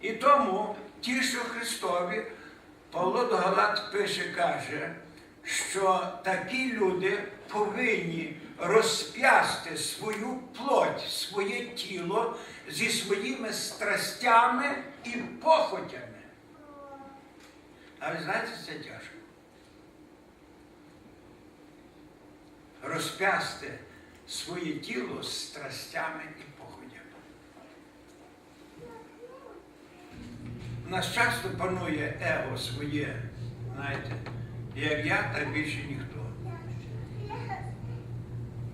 І тому ті, що Христові, Павло до Галат пише, каже, що такі люди повинні розп'ясти свою плоть, своє тіло зі своїми страстями і похотями. А ви знаєте, це тяжко. Розп'ясти своє тіло з страстями і У нас часто панує его своє, знаєте, як я, так більше ніхто.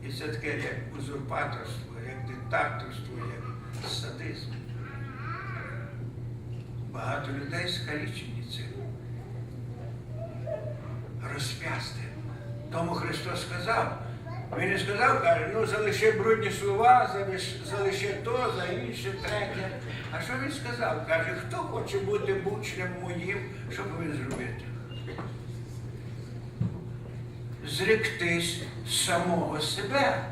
І це таке як узурпаторство, як диктаторство, як садизм. Багато людей скалічені цим. Розп'ясти. Тому Христос сказав, Він не сказав, каже, ну залиши брудні слова, залиш, залиши то, за інше, третє. А що він сказав? Каже, хто хоче бути учнем моїм, що повинен зробити? Зректись самого себе.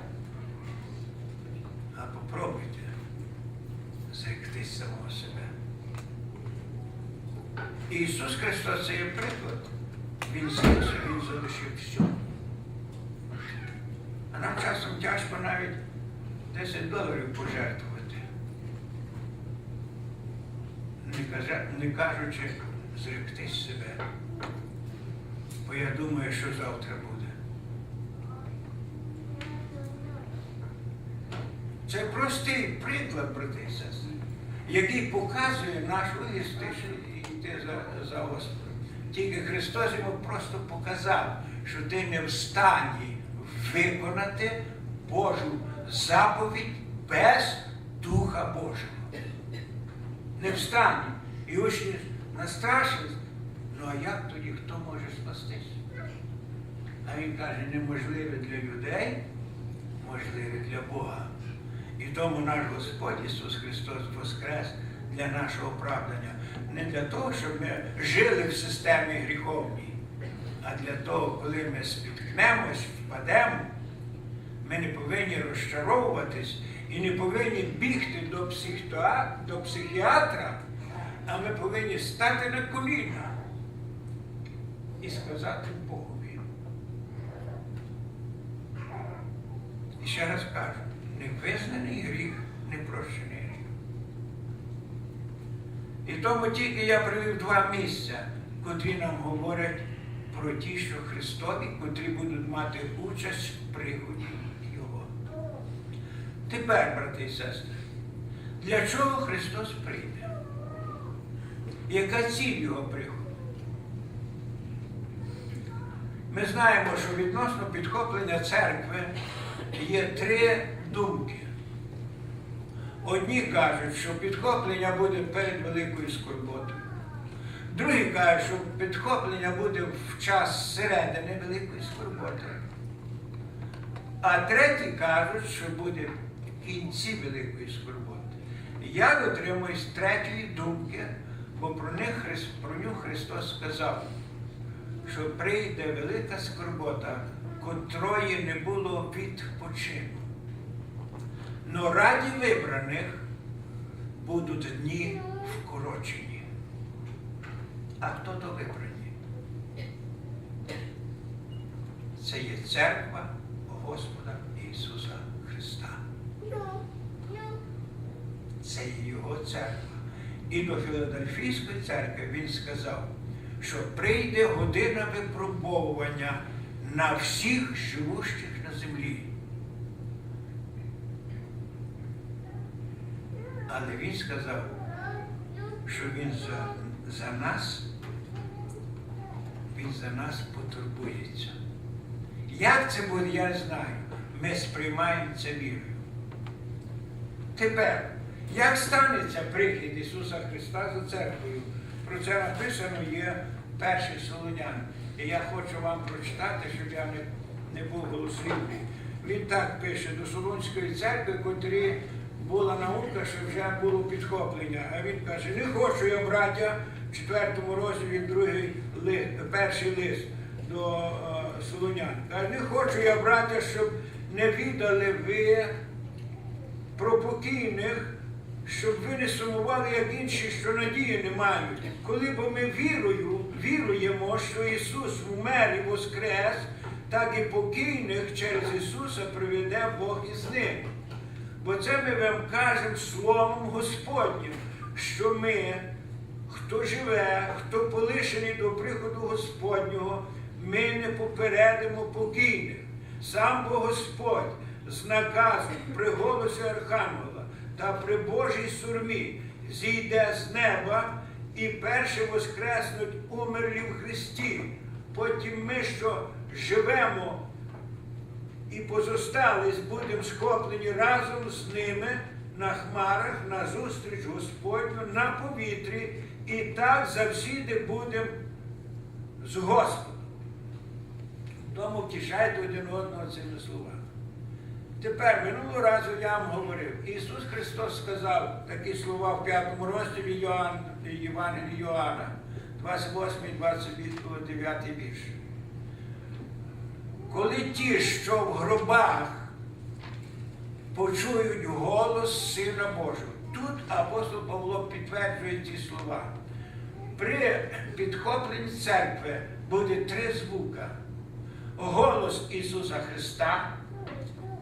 А попробуйте зректись самого себе. Ісус Христос це є приклад. Він зрікся, Він залишив все. Нам часом тяжко навіть 10 доларів пожертвувати. Не, кажучи зректись себе. Бо я думаю, що завтра буде. Це простий приклад, брати і сестри, який показує нашу егоїстичність йти за, за Господом. Тільки Христос йому просто показав, що ти не в стані виконати Божу заповідь без Духа Божого. Не в стані. І учні настрашились. Ну а як тоді хто може спастись? А він каже, неможливе для людей, можливе для Бога. І тому наш Господь Ісус Христос воскрес для нашого оправдання. Не для того, щоб ми жили в системі гріховній, а для того, коли ми спіткнемось, впадемо, ми не повинні розчаровуватись і не повинні бігти до, психіатра, до психіатра, а ми повинні стати на коліна і сказати Богові. І ще раз кажу, невизнаний гріх, не прощений. І тому тільки я привів два місця, котрі нам говорять про ті, що Христові, котрі будуть мати участь в приході Його. Тепер, брати і сестри, для чого Христос прийде? Яка ціль Його приходу? Ми знаємо, що відносно підхоплення церкви є три думки. Одні кажуть, що підхоплення буде перед великою скорботою. Другі кажуть, що підхоплення буде в час середини великої скорботи. А треті кажуть, що буде в кінці великої скорботи. Я дотримуюсь третьої думки, бо про них про нього Христос сказав, що прийде велика скорбота, котрої не було відпочину. Но раді вибраних будуть дні вкорочені. А хто то вибрані? Це є церква Господа Ісуса Христа. Це є Його церква. І до Філадельфійської церкви він сказав, що прийде година випробовування на всіх живущих на землі. Але він сказав, що він за, за нас, він за нас потурбується. Як це буде, я знаю. Ми сприймаємо це вірою. Тепер, як станеться прихід Ісуса Христа за церквою? Про це написано є перший Солонян. І я хочу вам прочитати, щоб я не, не був голослівний. Він так пише до Солунської церкви, котрі була наука, що вже було підхоплення. А він каже, не хочу я, браття, в четвертому розділі другий перший лист до е, Солонян. Не хочу я, браття, щоб не віддали ви про покійних щоб ви не сумували, як інші, що надії не мають. Коли бо ми вірою, віруємо, що Ісус вмер і воскрес, так і покійних через Ісуса приведе Бог із ним. Бо це ми вам кажемо Словом Господнім, що ми, хто живе, хто полишений до приходу Господнього, ми не попередимо покійних. Сам бо Господь з наказом при голосі Архангела та при Божій сурмі зійде з неба і перше воскреснуть умерлі в Христі. Потім ми, що живемо і позостались, будемо схоплені разом з ними на хмарах, на зустріч Господню, на повітрі, і так завсіди будемо з Господом. Тому втішайте один одного цими словами. Тепер минулого разу я вам говорив, Ісус Христос сказав такі слова в п'ятому розділі Йоанн, Євангелії Йоанна, 28, 29 вірш. Коли ті, що в гробах, почують голос Сина Божого. Тут апостол Павло підтверджує ці слова. При підхопленні церкви буде три звука. Голос Ісуса Христа,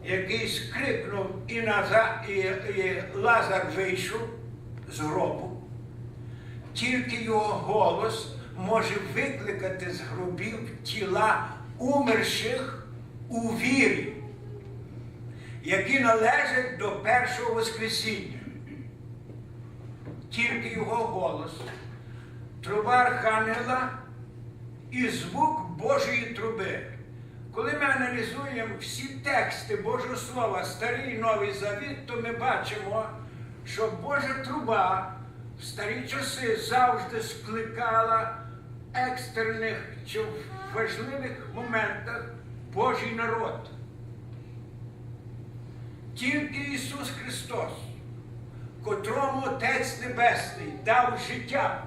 який скрикнув і, Наза, і, і Лазар вийшов з гробу. Тільки його голос може викликати з гробів тіла умерших у вірі, які належать до першого Воскресіння. Тільки його голос, труба Архангела і звук Божої труби. Коли ми аналізуємо всі тексти Божого Слова, Старий і Новий Завіт, то ми бачимо, що Божа труба в старі часи завжди скликала екстрених чи важливих моментах Божий народ. Тільки Ісус Христос, котрому Отець Небесний дав життя,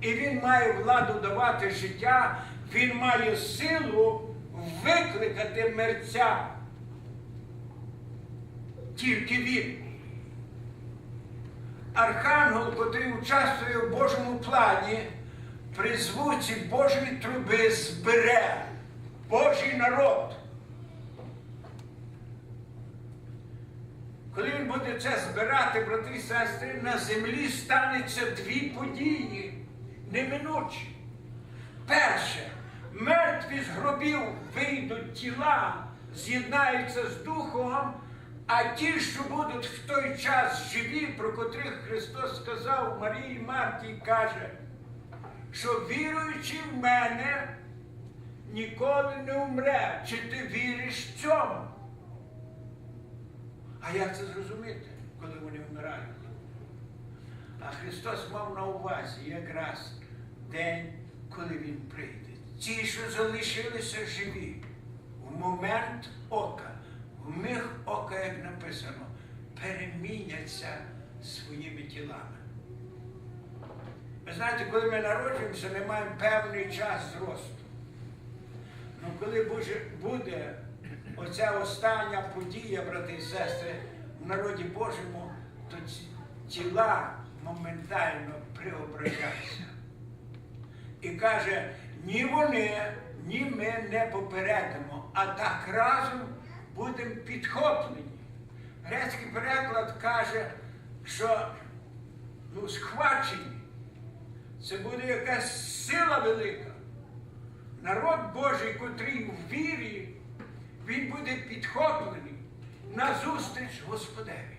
і Він має владу давати життя, Він має силу викликати мерця. Тільки він. Архангел, котрий участвує в Божому плані, при звуці Божої труби збере Божий народ. Коли він буде це збирати, брати і сестри, на землі станеться дві події неминучі. Перше, мертві з гробів вийдуть тіла, з'єднаються з Духом, а ті, що будуть в той час живі, про котрих Христос сказав Марії Марті, каже, що віруючи в мене, ніколи не умре. Чи ти віриш цьому? А як це зрозуміти, коли вони вмирають? А Христос мав на увазі якраз день, коли Він прийде. Ті, що залишилися живі, в момент ока, в миг ока, як написано, переміняться своїми тілами. Ви знаєте, коли ми народжуємося, ми маємо певний час зросту. Ну, коли буде, оця остання подія, брати і сестри, в народі Божому, то тіла моментально преображаються. І каже, ні вони, ні ми не попередимо, а так разом будемо підхоплені. Грецький переклад каже, що ну, схвачені. Це буде якась сила велика. Народ Божий, котрий в вірі, він буде підхоплений на зустріч Господеві.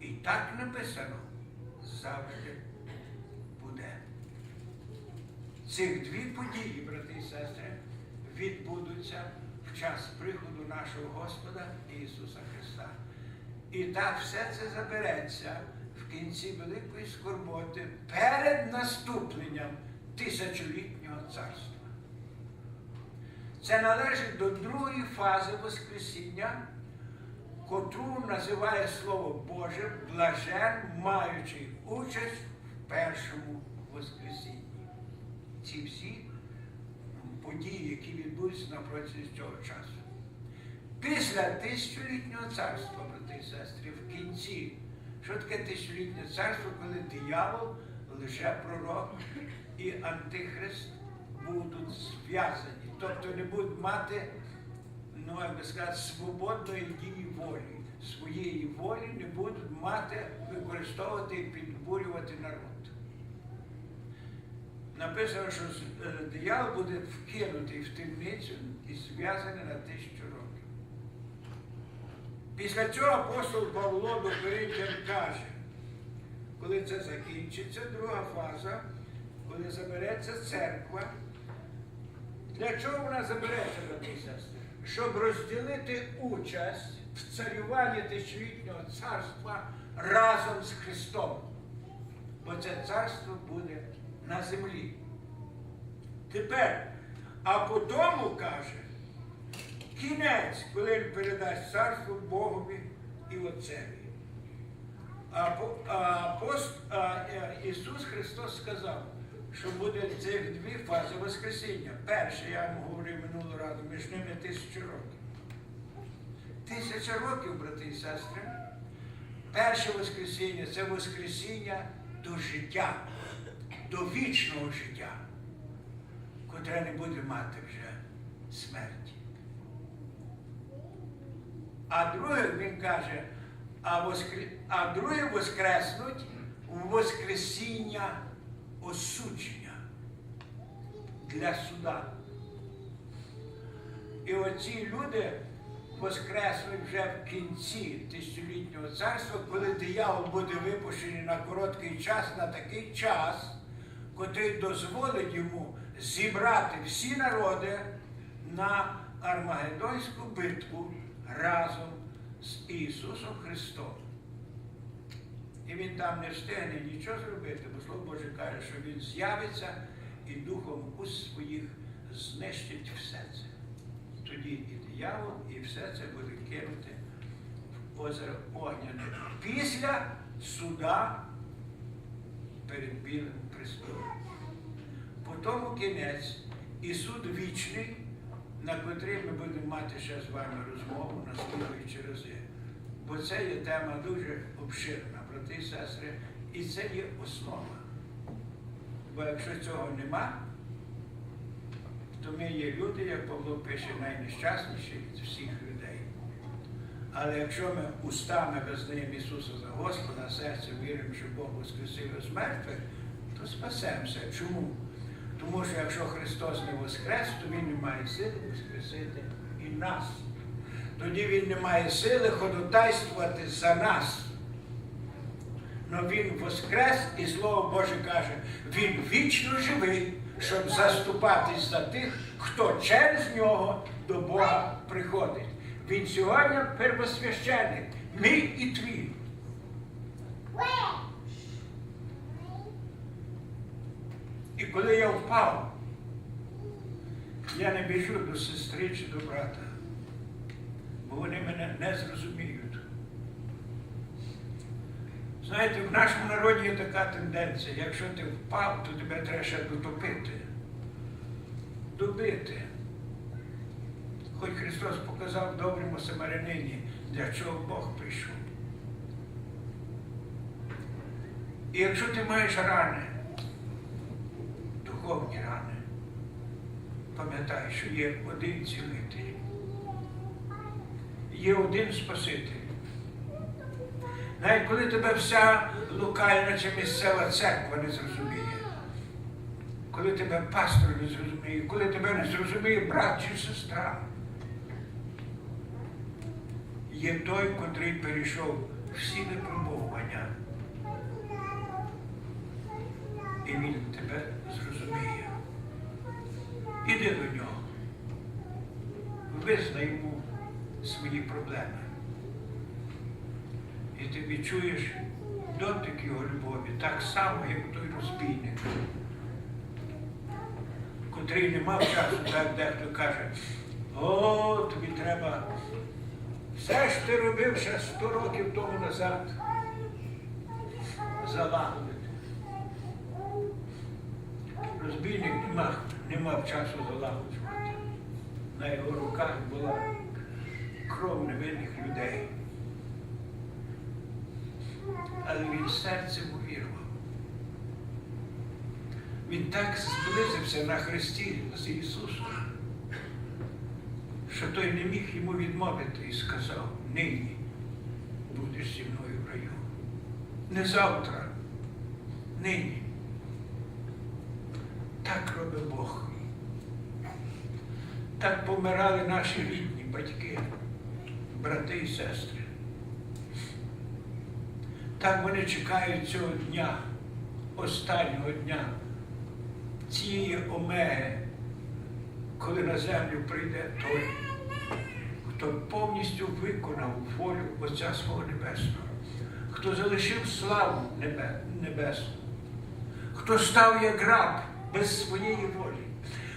І так написано завжди буде. Цих дві події, брати і сестри, відбудуться в час приходу нашого Господа Ісуса Христа. І так все це забереться в кінці великої скорботи перед наступленням тисячолітнього царства. Це належить до другої фази Воскресіння, котру називає Слово Боже блажен, маючи участь в першому Воскресінні. Ці всі події, які відбудуться на протязі цього часу. Після тисячолітнього царства, брати і сестри, в кінці. Що таке тисячолітнє царство, коли диявол, лише пророк і антихрист будуть зв'язані. Тобто не будуть мати, ну як би сказати, свободної дії волі. Своєї волі не будуть мати, використовувати і підбурювати народ. Написано, що е, диявол буде вкинутий в темницю і зв'язаний на тисячу років. Після цього апостол Павло до Коринтян каже, коли це закінчиться, друга фаза, коли забереться церква. Для чого вона брати і? Щоб розділити участь в царюванні тисячолітнього царства разом з Христом. Бо це царство буде на землі. Тепер, а потім каже, кінець, коли він передасть царство Богові і Отцеві. А, по- а, апост, а, е, Ісус Христос сказав, що буде цих дві фази Воскресіння. Перше, я вам говорив минулого разу, між ними тисячу років. Тисяча років, брати і сестри. Перше Воскресіння це Воскресіння до життя, до вічного життя, котре не буде мати вже смерті. А друге він каже, а, воскр... а друге воскреснуть у Воскресіння осудження для суда. І оці люди воскреснуть вже в кінці тисячолітнього царства, коли диявол буде випущений на короткий час, на такий час, котрий дозволить йому зібрати всі народи на Армагеддонську битву разом з Ісусом Христом. І він там не встигне нічого зробити, бо Слово Боже каже, що він з'явиться і духом уст своїх знищить все це. Тоді і диявол, і все це буде кинути в озеро Огняне. Після суда перед білим престолом. Потім кінець і суд вічний, на котрий ми будемо мати ще з вами розмову на слідуючі рази. Бо це є тема дуже обширна, брати і сестри, і це є основа. Бо якщо цього нема, то ми є люди, як Павло пише, найнещасніші з всіх людей. Але якщо ми устами визнаємо Ісуса за Господа, серце віримо, що Бог воскресив з мертвих, то спасемося. Чому? Тому що якщо Христос не воскрес, то Він не має сили воскресити і нас. Тоді Він не має сили ходотайствувати за нас. Но Він воскрес, і Слово Боже каже, Він вічно живий, щоб заступатись за тих, хто через нього до Бога приходить. Він сьогодні первосвященик, мій і твій. І коли я впав, я не біжу до сестри чи до брата, бо вони мене не зрозуміють. Знаєте, в нашому народі є така тенденція, якщо ти впав, то тебе треба ще дотопити. Добити. Хоч Христос показав доброму самарянині, для чого Бог прийшов. І якщо ти маєш рани, духовні рани, пам'ятай, що є один цілитель, є один Спаситель. Навіть коли тебе вся локальна чи місцева церква не зрозуміє, коли тебе пастор не зрозуміє, коли тебе не зрозуміє брат чи сестра, є той, котрий перейшов всі випробовування. І він тебе зрозуміє. Іди до нього. Визнай І ти відчуєш дотик його любові, так само, як той розбійник, котрий не мав часу, так дехто каже, о, тобі треба. Все ж ти робив ще 100 років тому назад. Залагодити. Розбійник не мав, не мав часу залагоджувати. На його руках була кров невинних людей. Але він серцем увірував. Він так зблизився на Христі з Ісусом, що той не міг йому відмовити і сказав, нині будеш зі мною в раю. Не завтра, нині. Так робить Бог. Так помирали наші рідні батьки, брати і сестри. Так вони чекають цього дня, останнього дня, цієї омеги, коли на землю прийде той, хто повністю виконав волю Отця свого Небесного, хто залишив славу небе- небесну, хто став як раб без своєї волі,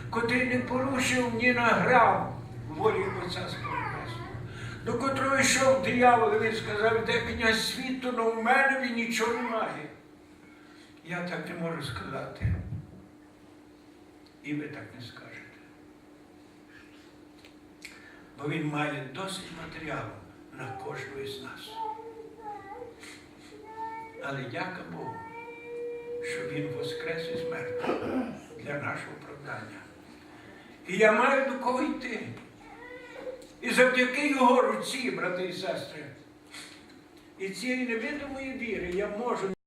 котрий не порушив ні на грам волі Отця свого до котрого йшов диявол, і він сказав, де князь світу, але в мене він нічого немає. Я так не можу сказати. І ви так не скажете. Бо він має досить матеріалу на кожного з нас. Але дяка Богу, що Він воскрес із мертвих для нашого оправдання. І я маю до кого йти. І завдяки його руці, брати і сестри, і цієї невидимої віри я можу.